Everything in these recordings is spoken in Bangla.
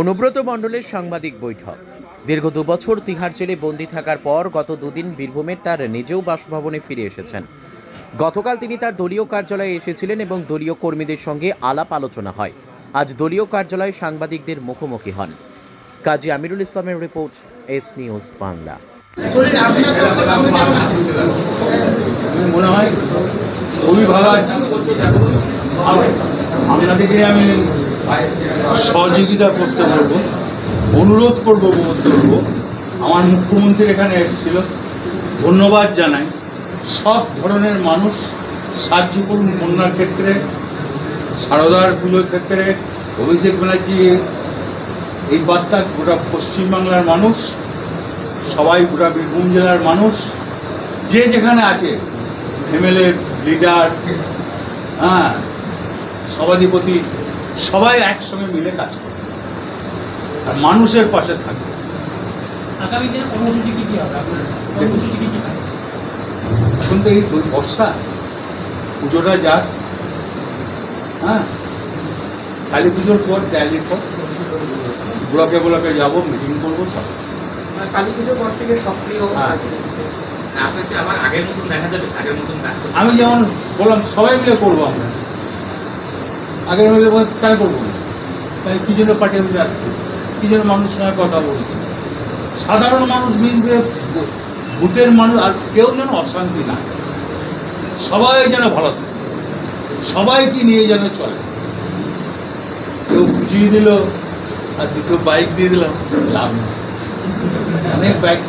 অনুব্রত মণ্ডলের সাংবাদিক বৈঠক। দীর্ঘ দুবছর তিহার জেলে বন্দী থাকার পর গত দুদিন বীরভূমের তার নিজেও বাসভবনে ফিরে এসেছেন। গতকাল তিনি তার দলীয় কার্যালয়ে এসেছিলেন এবং দলীয় কর্মীদের সঙ্গে আলাপ আলোচনা হয়। আজ দলীয় কার্যালয়ে সাংবাদিকদের মুখোমুখি হন। কাজী আমিরুল ইসলামের রিপোর্ট, এস নিউজ বাংলা। আপনাদেরকে আমি সহযোগিতা করতে বলব অনুরোধ করব করতে বলব আমার মুখ্যমন্ত্রী এখানে এসেছিল, ধন্যবাদ জানাই। সব ধরনের মানুষ সাহায্য করুন বন্যার ক্ষেত্রে, সারদার পুজোর ক্ষেত্রে, অভিষেক ব্যানার্জি, এই বার্তা গোটা পশ্চিমবাংলার মানুষ, সবাই গোটা বীরভূম জেলার মানুষ, যে যেখানে আছে, এমএলএ, লিডার হ্যাঁ সভাধিপতি সবাই একসঙ্গে মিলে কাজ করে আর মানুষের পাশে থাকবে। আগামী দিনে কর্মসূচি কি কি হবে? কর্মসূচি কি কি থাকছে? এখন তো এই বর্ষা পুজোটা যাক হ্যাঁ? কালী পুজোর পর দেয়ালির পর ব্লকে ব্লকে যাব মিটিং করব সব। মানে কালী পুজোর পর থেকে সক্রিয় হ্যাঁ। আপনাকে আগের মতন দেখা যাবে? আগের মতন আমি যেমন বললাম সবাই মিলে করব আমরা। আগের বলতে কেন করব তাই কি জন্য পার্টি অফিসে আসছে? কি জন্য মানুষের সঙ্গে কথা বলছে? সাধারণ মানুষ মিলবে, ভূতের মানুষ, আর কেউ যেন অশান্তি না সবাই যেন ভালো থাকে। সবাইকে নিয়ে যেন চলে। কেউ বুঝিয়ে দিল, আর দুটো বাইক দিয়ে দিলাম লাভ নেই। অনেক বাইক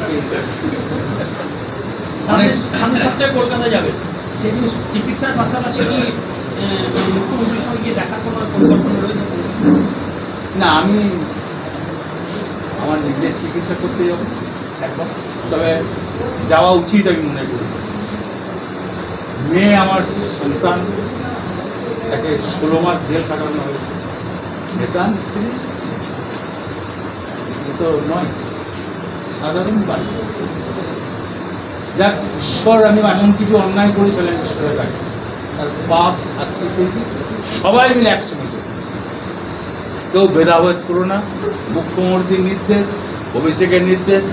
সামনে সপ্তাহে কলকাতা যাবে। সেদিন চিকিৎসার পাশাপাশি কি মুখ্যমন্ত্রীর সঙ্গে রয়েছে না, আমি আমার নিজের চিকিৎসা করতে যাব একবার তবে যাওয়া উচিত আমি মনে করি। মেয়ে আমার সন্তান, তাকে ষোলো মাস জেল কাটানো হয়েছে। নেতান তো নয়, সাধারণ বাড়ি। যাক, ঈশ্বর, আমি এমন কিছু অন্যায় করেছিলেন ঈশ্বরের কাছে। তার পাপ শাস্তি পেয়েছি সবাই মিলে একসঙ্গে। কেউ ভেদাভেদ করো না মুখ্যমন্ত্রীর নির্দেশ অভিষেকের নির্দেশ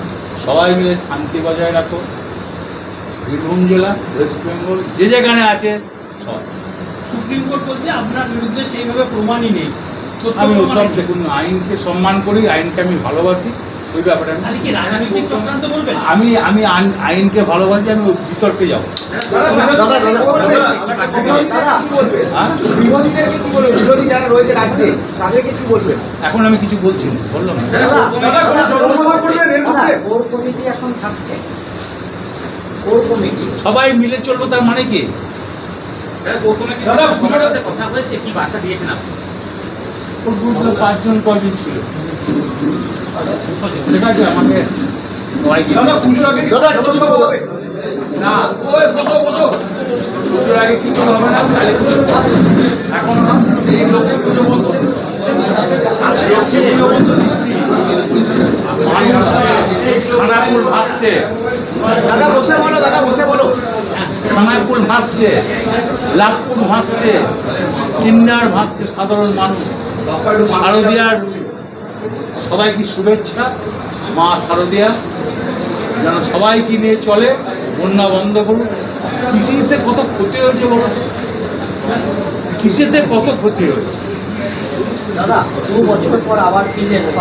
সবাই মিলে শান্তি বজায় রাখো। বীরভূম জেলা ওয়েস্ট বেঙ্গল যে যেখানে আছে সব সুপ্রিম কোর্ট বলছে আপনার বিরুদ্ধে সেইভাবে প্রমাণই নেই। আমি ওসব দেখুন আইনকে সম্মান করি আইনকে আমি ভালোবাসি। ওই ব্যাপারে আমি- কি রাজনৈতিক চক্রান্ত বলবেন আমি আমি আইনকে ভালোবাসি আমি বিতর্কে যাব হ্যাঁ? বিরোধীদেরকে কি বলবেন বিরোধী যারা রয়েছে রাজ্যে তাদেরকে কি বলবেন এখন আমি কিছু বলছি না বললাম না। কোর কমিটি এখন থাকছে কোর কমিটি সবাই মিলে চলবো তার মানে কি সাথে কথা হয়েছে কি বার্তা দিয়েছেন আপনি পাঁচজন কয়জন ছিল। ঠিক আছে আমাকে সবাইকে না পুজোর আগে কিছু হবে না? এখন এই লোকে পুজো বলতো পুজো বলতো দৃষ্টি। মানুষ খানাকুল ভাসছে। দাদা বসে বলো দাদা বসে বলো। খানাকুল ভাসছে লাভপুর ভাসছে কিন্নার ভাসছে সাধারণ মানুষ। শারদিয়ার সবাইকে শুভেচ্ছা? মা শারদিয়া যেন সবাইকে নিয়ে চলে? বন্যা বন্ধ করুন। কৃষিতে কত ক্ষতি হয়েছে বলো? কৃষিতে কত ক্ষতি হয়েছে?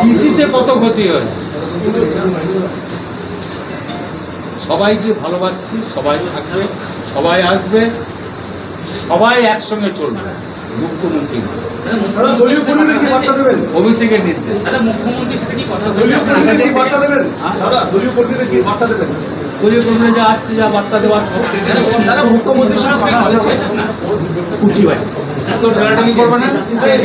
কৃষিতে কত ক্ষতি হয়েছে? সবাইকে ভালোবাসছি? সবাই থাকবে সবাই আসবে সবাই একসঙ্গে চলবে। মুখ্যমন্ত্রী অভিষেকের নির্দেশ মুখ্যমন্ত্রীর সাথে কি কথা হয়েছে দলীয় কর্মীরা যা আসছে যা বার্তা দেওয়ার দাদা মুখ্যমন্ত্রীর সঙ্গে কথা হয়েছে কুচি ভাই তো ঠেলাঠালি করবে না ভাই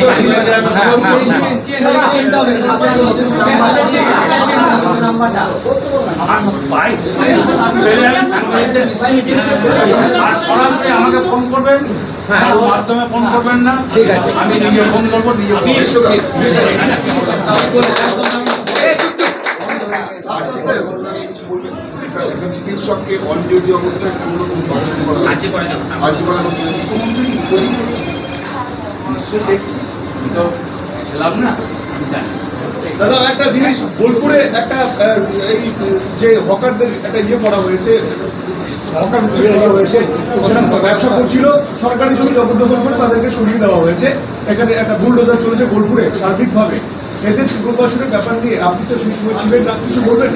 আর সরাসরি আমাকে ফোন করবেন মাধ্যমে ফোন করবেন না। ঠিক আছে। আমি নিজে ফোন করব নিজে ফোন একজন চিকিৎসককে অন ডিউটি অবস্থায় হয়? মুখ্যমন্ত্রী নিশ্চয়ই দেখছি আমি তো ছিলাম না? আমি জানি। দাদা, একটা জিনিস, বোলপুরে একটা এই, যে হকারদের একটা ইয়ে করা হয়েছে, হকার ইয়ে হয়েছে ব্যবসা করছিল, সরকারি জমি জবরদখল করে তাদেরকে সরিয়ে দেওয়া হয়েছে, এখানে একটা বুলডোজার চলেছে বোলপুরে, সার্বিকভাবে। এদের প্রকাশনের ব্যাপার নিয়ে আপনি তো সেই সময় ছিলেন না, কিছু বলবেন?